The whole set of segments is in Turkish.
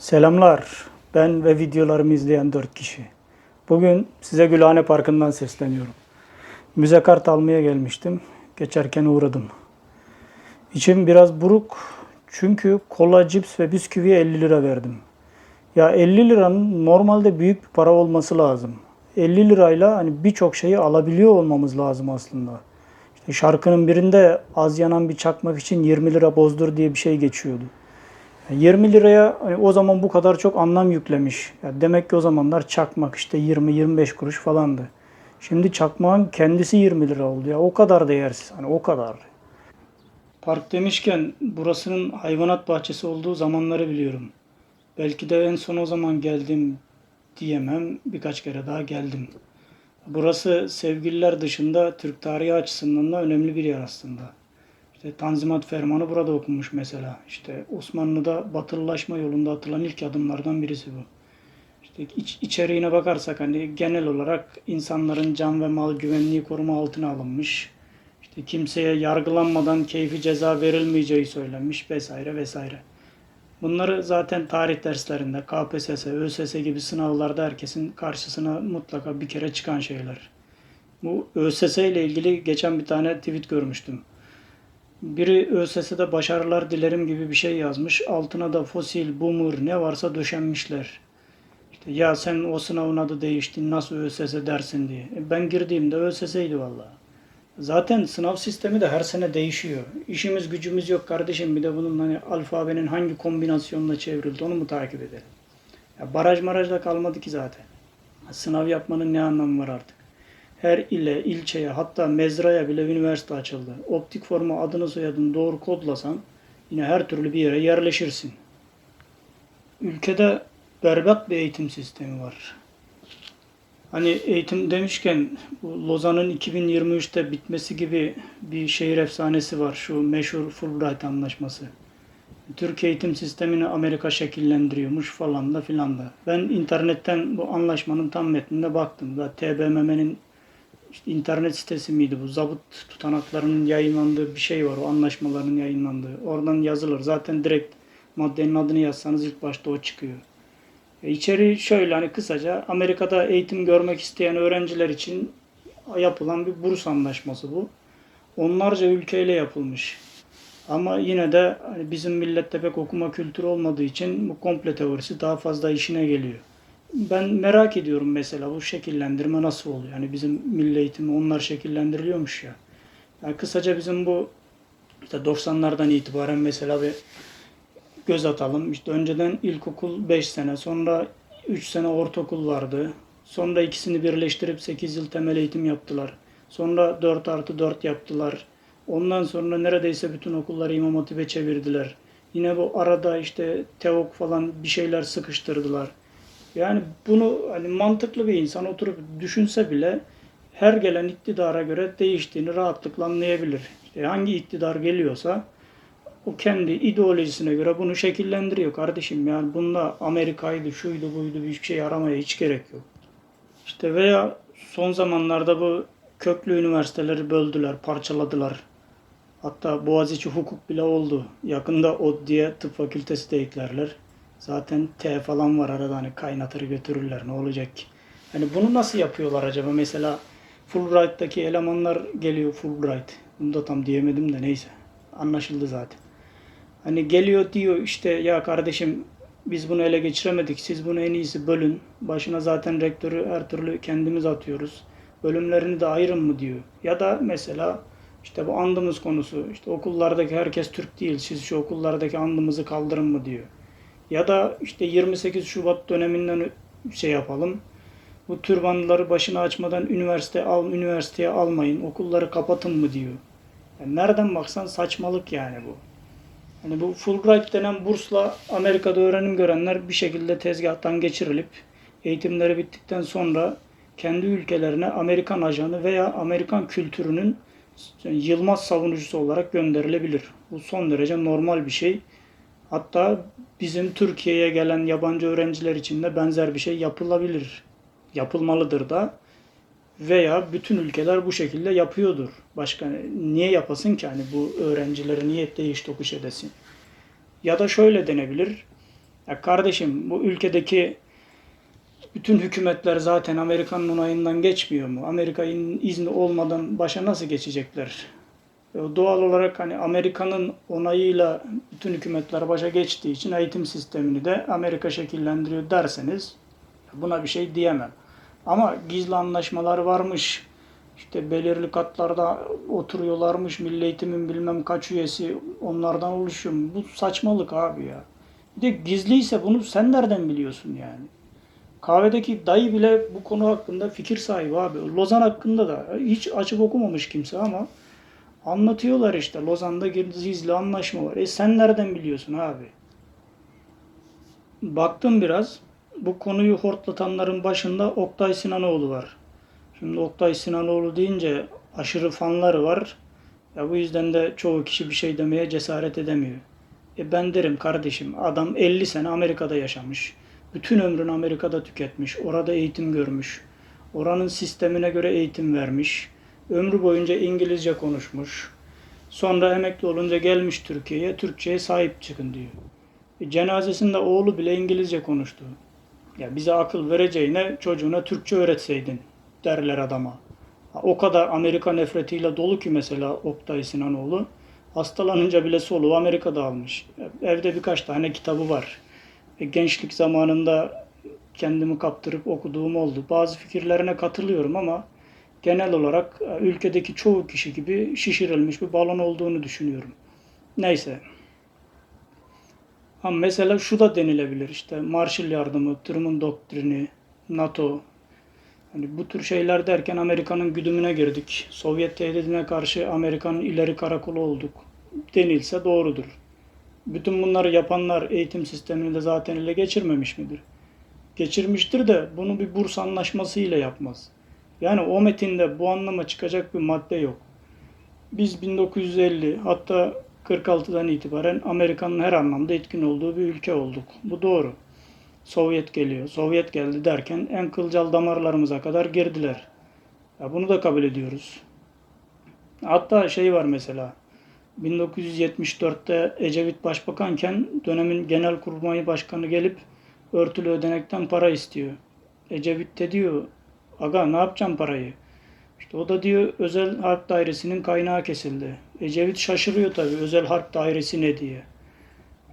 Selamlar. Ben ve videolarımı izleyen 4 kişi. Bugün size Gülhane Parkı'ndan sesleniyorum. Müze kart almaya gelmiştim. Geçerken uğradım. İçim biraz buruk. Çünkü kola, cips ve bisküviye 50 lira verdim. Ya 50 liranın normalde büyük bir para olması lazım. 50 lirayla hani birçok şeyi alabiliyor olmamız lazım aslında. İşte şarkının birinde az yanan bir çakmak için 20 lira bozdur diye bir şey geçiyordu. 20 liraya hani o zaman bu kadar çok anlam yüklemiş. Ya demek ki o zamanlar çakmak işte 20-25 kuruş falandı. Şimdi çakmağın kendisi 20 lira oldu ya. O kadar değersiz. Hani o kadar. Park demişken burasının hayvanat bahçesi olduğu zamanları biliyorum. Belki de en son o zaman geldim diyemem. Birkaç kere daha geldim. Burası sevgililer dışında Türk tarihi açısından da önemli bir yer aslında. İşte Tanzimat Fermanı burada okunmuş mesela. İşte Osmanlı'da batılılaşma yolunda atılan ilk adımlardan birisi bu. İşte iç, içeriğine bakarsak hani genel olarak insanların can ve mal güvenliği koruma altına alınmış. İşte kimseye yargılanmadan keyfi ceza verilmeyeceği söylenmiş vesaire vesaire. Bunları zaten tarih derslerinde, KPSS, ÖSS gibi sınavlarda herkesin karşısına mutlaka bir kere çıkan şeyler. Bu ÖSS ile ilgili geçen bir tane tweet görmüştüm. Biri ÖSS'de başarılar dilerim gibi bir şey yazmış. Altına da fosil, boomer ne varsa döşenmişler. İşte ya sen o sınavın adı değişti nasıl ÖSS dersin diye. E ben girdiğimde ÖSS'ydi valla. Zaten sınav sistemi de her sene değişiyor. İşimiz gücümüz yok kardeşim bir de bunun hani alfabenin hangi kombinasyonla çevrildi onu mu takip edelim? Ya baraj maraj da kalmadı ki zaten. Sınav yapmanın ne anlamı var artık? Her ile, ilçeye hatta mezraya bile üniversite açıldı. Optik forma adını soyadını doğru kodlasan yine her türlü bir yere yerleşirsin. Ülkede berbat bir eğitim sistemi var. Hani eğitim demişken Lozan'ın 2023'te bitmesi gibi bir şehir efsanesi var. Şu meşhur Fulbright anlaşması. Türk eğitim sistemini Amerika şekillendiriyormuş falan da filan da. Ben internetten bu anlaşmanın tam metnine baktım. Da TBMM'nin işte internet sitesi miydi bu? Zabıt tutanaklarının yayınlandığı bir şey var. O anlaşmaların yayınlandığı. Oradan yazılır. Zaten direkt maddenin adını yazsanız ilk başta o çıkıyor. E içeri şöyle hani kısaca Amerika'da eğitim görmek isteyen öğrenciler için yapılan bir burs anlaşması bu. Onlarca ülkeyle yapılmış. Ama yine de hani bizim millette pek okuma kültürü olmadığı için bu komple teorisi daha fazla işine geliyor. Ben merak ediyorum mesela bu şekillendirme nasıl oluyor? Yani bizim milli eğitimi onlar şekillendiriliyormuş ya. Yani kısaca bizim bu işte 90'lardan itibaren mesela bir göz atalım. İşte önceden ilkokul 5 sene, sonra 3 sene ortaokul vardı. Sonra ikisini birleştirip 8 yıl temel eğitim yaptılar. Sonra 4 artı 4 yaptılar. Ondan sonra neredeyse bütün okulları İmam Hatip'e çevirdiler. Yine bu arada işte TEOK falan bir şeyler sıkıştırdılar. Yani bunu hani mantıklı bir insan oturup düşünse bile her gelen iktidara göre değiştiğini rahatlıkla anlayabilir. İşte hangi iktidar geliyorsa o kendi ideolojisine göre bunu şekillendiriyor kardeşim. Yani bunda Amerika'ydı, şuydu, buydu bir şey aramaya hiç gerek yok. İşte veya son zamanlarda bu köklü üniversiteleri böldüler, parçaladılar. Hatta Boğaziçi hukuk bile oldu. Yakında o diye tıp fakültesi de eklerler. Zaten T falan var arada hani kaynatır götürürler ne olacak ki? Hani bunu nasıl yapıyorlar acaba? Mesela Fulbright'taki elemanlar geliyor Fulbright. Bunu da tam diyemedim de neyse. Anlaşıldı zaten. Hani geliyor diyor işte ya kardeşim biz bunu ele geçiremedik. Siz bunu en iyisi bölün. Başına zaten rektörü her türlü kendimiz atıyoruz. Bölümlerini de ayırın mı diyor. Ya da mesela işte bu andımız konusu. İşte okullardaki herkes Türk değil. Siz şu okullardaki andımızı kaldırın mı diyor. Ya da işte 28 Şubat döneminden şey yapalım. Bu türbanları başına açmadan üniversite al, üniversiteye almayın. Okulları kapatın mı diyor. Yani nereden baksan saçmalık yani bu. Hani bu Fulbright denen bursla Amerika'da öğrenim görenler bir şekilde tezgahtan geçirilip eğitimleri bittikten sonra kendi ülkelerine Amerikan ajanı veya Amerikan kültürünün yılmaz savunucusu olarak gönderilebilir. Bu son derece normal bir şey. Hatta bizim Türkiye'ye gelen yabancı öğrenciler için de benzer bir şey yapılabilir. Yapılmalıdır da. Veya bütün ülkeler bu şekilde yapıyordur. Başka niye yapasın ki hani bu öğrencileri niye değiş tokuş edesin? Ya da şöyle denebilir. Ya kardeşim bu ülkedeki bütün hükümetler zaten Amerika'nın onayından geçmiyor mu? Amerika'nın izni olmadan başa nasıl geçecekler? E, Doğal olarak hani Amerika'nın onayıyla bütün hükümetler başa geçtiği için eğitim sistemini de Amerika şekillendiriyor derseniz buna bir şey diyemem. Ama gizli anlaşmalar varmış. İşte belirli katlarda oturuyorlarmış. Milli eğitimin bilmem kaç üyesi onlardan oluşuyor. Bu saçmalık abi ya. Bir de gizliyse bunu sen nereden biliyorsun yani? Kahvedeki dayı bile bu konu hakkında fikir sahibi abi. Lozan hakkında da hiç açıp okumamış kimse ama anlatıyorlar işte. Lozan'da gizli anlaşma var. E sen nereden biliyorsun abi? Baktım biraz. Bu konuyu hortlatanların başında Oktay Sinanoğlu var. Şimdi Oktay Sinanoğlu deyince aşırı fanları var. Ya bu yüzden de çoğu kişi bir şey demeye cesaret edemiyor. E ben derim kardeşim adam 50 sene Amerika'da yaşamış. Bütün ömrünü Amerika'da tüketmiş. Orada eğitim görmüş. Oranın sistemine göre eğitim vermiş. Ömrü boyunca İngilizce konuşmuş. Sonra emekli olunca gelmiş Türkiye'ye. Türkçe'ye sahip çıkın diyor. E, cenazesinde oğlu bile İngilizce konuştu. Ya bize akıl vereceğine çocuğuna Türkçe öğretseydin derler adama. O kadar Amerika nefretiyle dolu ki mesela Oktay Sinanoğlu. Hastalanınca bile soluğu Amerika'da almış. Evde birkaç tane kitabı var. E, gençlik zamanında kendimi kaptırıp okuduğum oldu. Bazı fikirlerine katılıyorum ama genel olarak e, ülkedeki çoğu kişi gibi şişirilmiş bir balon olduğunu düşünüyorum. Neyse. Ama mesela şu da denilebilir işte Marshall yardımı, Truman doktrini, NATO. Hani bu tür şeyler derken Amerika'nın güdümüne girdik. Sovyet tehdidine karşı Amerika'nın ileri karakolu olduk. Denilse doğrudur. Bütün bunları yapanlar eğitim sistemini de zaten ele geçirmemiş midir? Geçirmiştir de bunu bir burs anlaşması ile yapmaz. Yani o metinde bu anlama çıkacak bir madde yok. Biz 1950 hatta 46'dan itibaren Amerika'nın her anlamda etkin olduğu bir ülke olduk. Bu doğru. Sovyet geliyor. Sovyet geldi derken en kılcal damarlarımıza kadar girdiler. Ya bunu da kabul ediyoruz. Hatta şey var mesela. 1974'te Ecevit başbakanken dönemin genelkurmay başkanı gelip örtülü ödenekten para istiyor. Ecevit de diyor, aga ne yapacağım parayı? İşte o da diyor özel harp dairesinin kaynağı kesildi. Ecevit şaşırıyor tabii özel harp dairesi ne diye.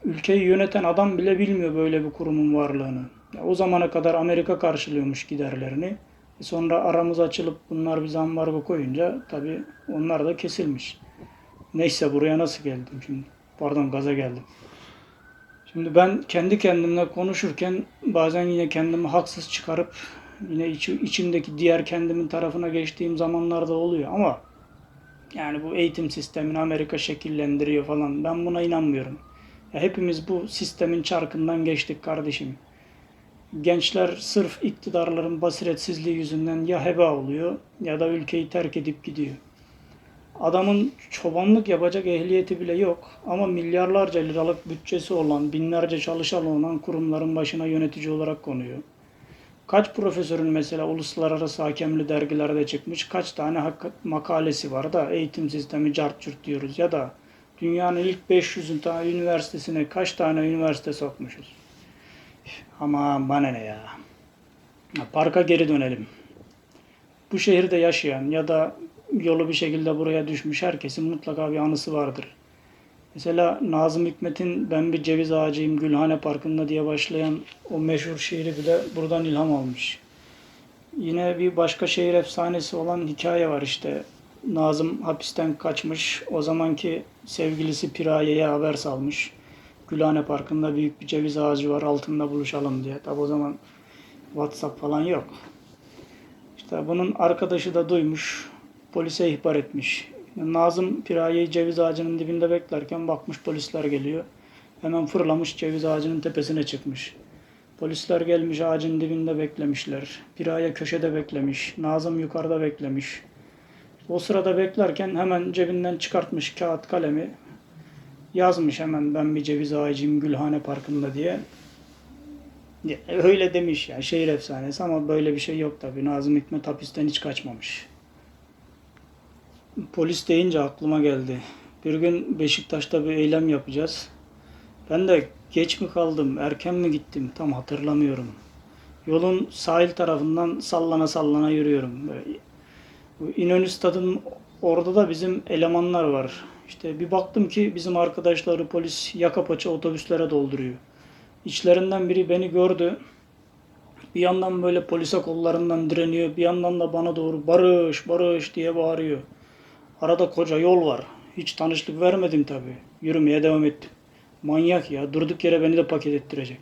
Ülkeyi yöneten adam bile bilmiyor böyle bir kurumun varlığını. Ya o zamana kadar Amerika karşılıyormuş giderlerini. E sonra aramız açılıp bunlar bize ambargo koyunca tabii onlar da kesilmiş. Neyse buraya nasıl geldim şimdi? Pardon gaza geldim. Şimdi ben kendi kendimle konuşurken bazen yine kendimi haksız çıkarıp yine içi, içimdeki diğer kendimin tarafına geçtiğim zamanlarda oluyor ama yani bu eğitim sistemini Amerika şekillendiriyor falan ben buna inanmıyorum. Ya hepimiz bu sistemin çarkından geçtik kardeşim. Gençler sırf iktidarların basiretsizliği yüzünden ya heba oluyor ya da ülkeyi terk edip gidiyor. Adamın çobanlık yapacak ehliyeti bile yok ama milyarlarca liralık bütçesi olan, binlerce çalışan olan kurumların başına yönetici olarak konuyor. Kaç profesörün mesela uluslararası hakemli dergilerde çıkmış, kaç tane makalesi var da eğitim sistemi cart curt diyoruz ya da dünyanın ilk 500 tane üniversitesine kaç tane üniversite sokmuşuz. Ama bana ne. Ya Parka geri dönelim. Bu şehirde yaşayan ya da yolu bir şekilde buraya düşmüş herkesin mutlaka bir anısı vardır. Mesela Nazım Hikmet'in Ben bir ceviz ağacıyım Gülhane Parkı'nda diye başlayan o meşhur şiiri bile buradan ilham almış. Yine bir başka şehir efsanesi olan hikaye var işte. Nazım hapisten kaçmış. O zamanki sevgilisi Piraye'ye haber salmış. Gülhane Parkı'nda büyük bir ceviz ağacı var altında buluşalım diye. Tabi o zaman WhatsApp falan yok. İşte bunun arkadaşı da duymuş. Polise ihbar etmiş. Nazım Piraye'yi ceviz ağacının dibinde beklerken bakmış polisler geliyor. Hemen fırlamış ceviz ağacının tepesine çıkmış. Polisler gelmiş ağacın dibinde beklemişler. Piraye köşede beklemiş. Nazım yukarıda beklemiş. O sırada beklerken hemen cebinden çıkartmış kağıt kalemi. Yazmış hemen ben bir ceviz ağacıyım Gülhane Parkı'nda diye. Öyle demiş ya şehir efsanesi ama böyle bir şey yok tabii. Nazım Hikmet hapisten hiç kaçmamış. Polis deyince aklıma geldi. Bir gün Beşiktaş'ta bir eylem yapacağız. Ben de geç mi kaldım, erken mi gittim tam hatırlamıyorum. Yolun sahil tarafından sallana sallana yürüyorum. İnönü Stadı'nın orada da bizim elemanlar var. İşte bir baktım ki bizim arkadaşları polis yaka paça otobüslere dolduruyor. İçlerinden biri beni gördü. Bir yandan böyle polise kollarından direniyor. Bir yandan da bana doğru barış barış diye bağırıyor. Arada koca yol var. Hiç tanışlık vermedim tabii. Yürümeye devam ettim. Manyak ya. Durduk yere beni de paket ettirecek.